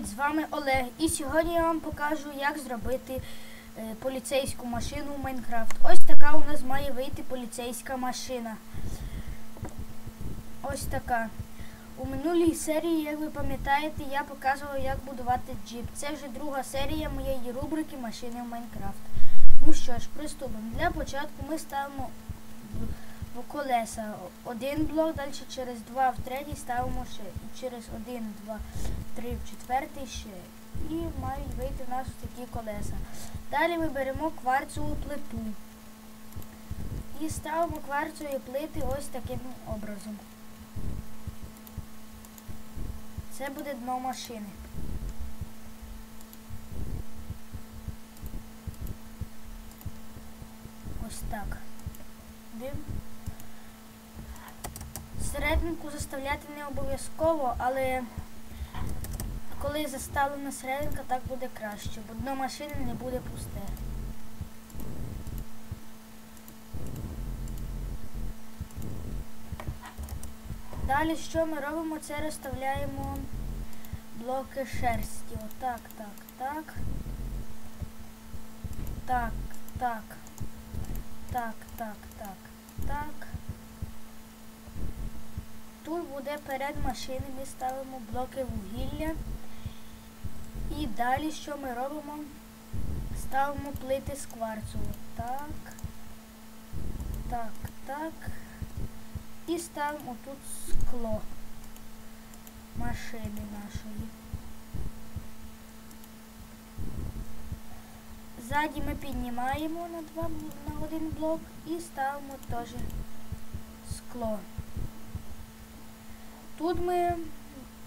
З вами Олег і сьогодні я вам покажу, як зробити е, поліцейську машину в Майнкрафт. Ось така у нас має вийти поліцейська машина. Ось така. У минулій серії, як ви пам'ятаєте, я показував, як будувати джип. Це вже друга серія моєї рубрики Машини в Майнкрафт. Ну що ж, приступимо. Для початку ми ставимо колеса один блок, далі через два в третій ставимо ще. І через один, два, три в четвертий ще. І мають вийти в нас такі колеса. Далі ми беремо кварцеву плиту. І ставимо кварцеві плити ось таким образом. Це буде дно машини. Ось так. Дим. Серединку заставляти не обов'язково, але коли заставлена серединка, так буде краще, бо дно машини не буде пусте. Далі що ми робимо? Це розставляємо блоки шерсті. Отак, так, так. Так, так. Так, так, так, так. Тут буде перед машини, ми ставимо блоки вугілля. І далі що ми робимо? Ставимо плити з кварцу. Так. Так, так. І ставимо тут скло машини нашої. Ззаді ми піднімаємо на, два, на один блок і ставимо теж скло. Тут ми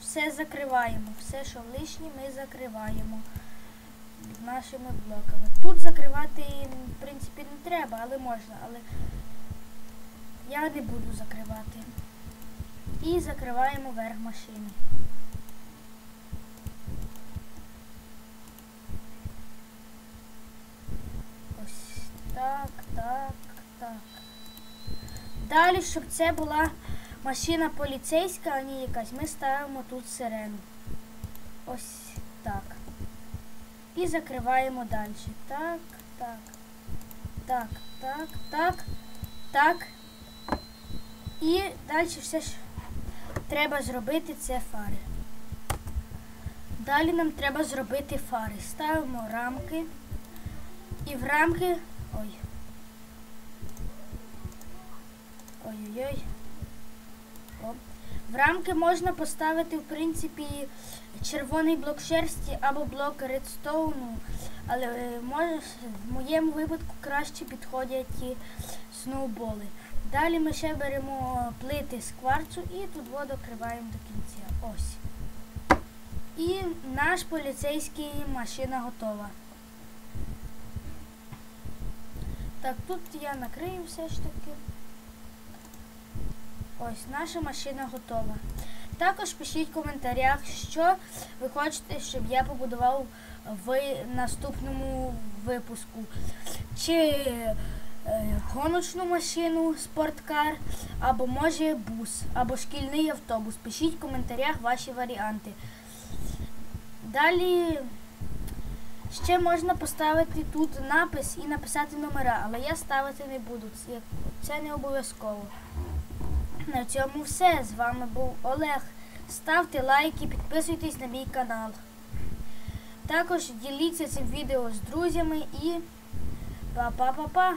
все закриваємо, все, що лишнє, ми закриваємо нашими блоками. Тут закривати, в принципі, не треба, але можна, але я не буду закривати. І закриваємо верх машини. Ось так, так, так. Далі, щоб це була машина поліцейська, а не якась, ми ставимо тут сирену. Ось так. І закриваємо далі. Так, так, так, так, так, так. І далі все ж треба зробити це фари. Далі нам треба зробити фари. Ставимо рамки. І в рамки. Ой. Ой-ой-ой. О. В рамки можна поставити, в принципі, червоний блок шерсті або блок редстоуну, але е, в моєму випадку краще підходять ті сноуболи. Далі ми ще беремо плити з кварцу і тут воду криваємо до кінця. Ось. І наш поліцейський машина готова. Так, тут я накрию все ж таки. Ось наша машина готова. Також пишіть в коментарях, що ви хочете, щоб я побудував в наступному випуску. Чи е, гоночну машину, спорткар, або може бус, або шкільний автобус. Пишіть в коментарях ваші варіанти. Далі ще можна поставити тут напис і написати номера, але я ставити не буду. Це, це не обов'язково. На цьому все. З вами був Олег. Ставте лайки, підписуйтесь на мій канал. Також діліться цим відео з друзями і па-па-па-па!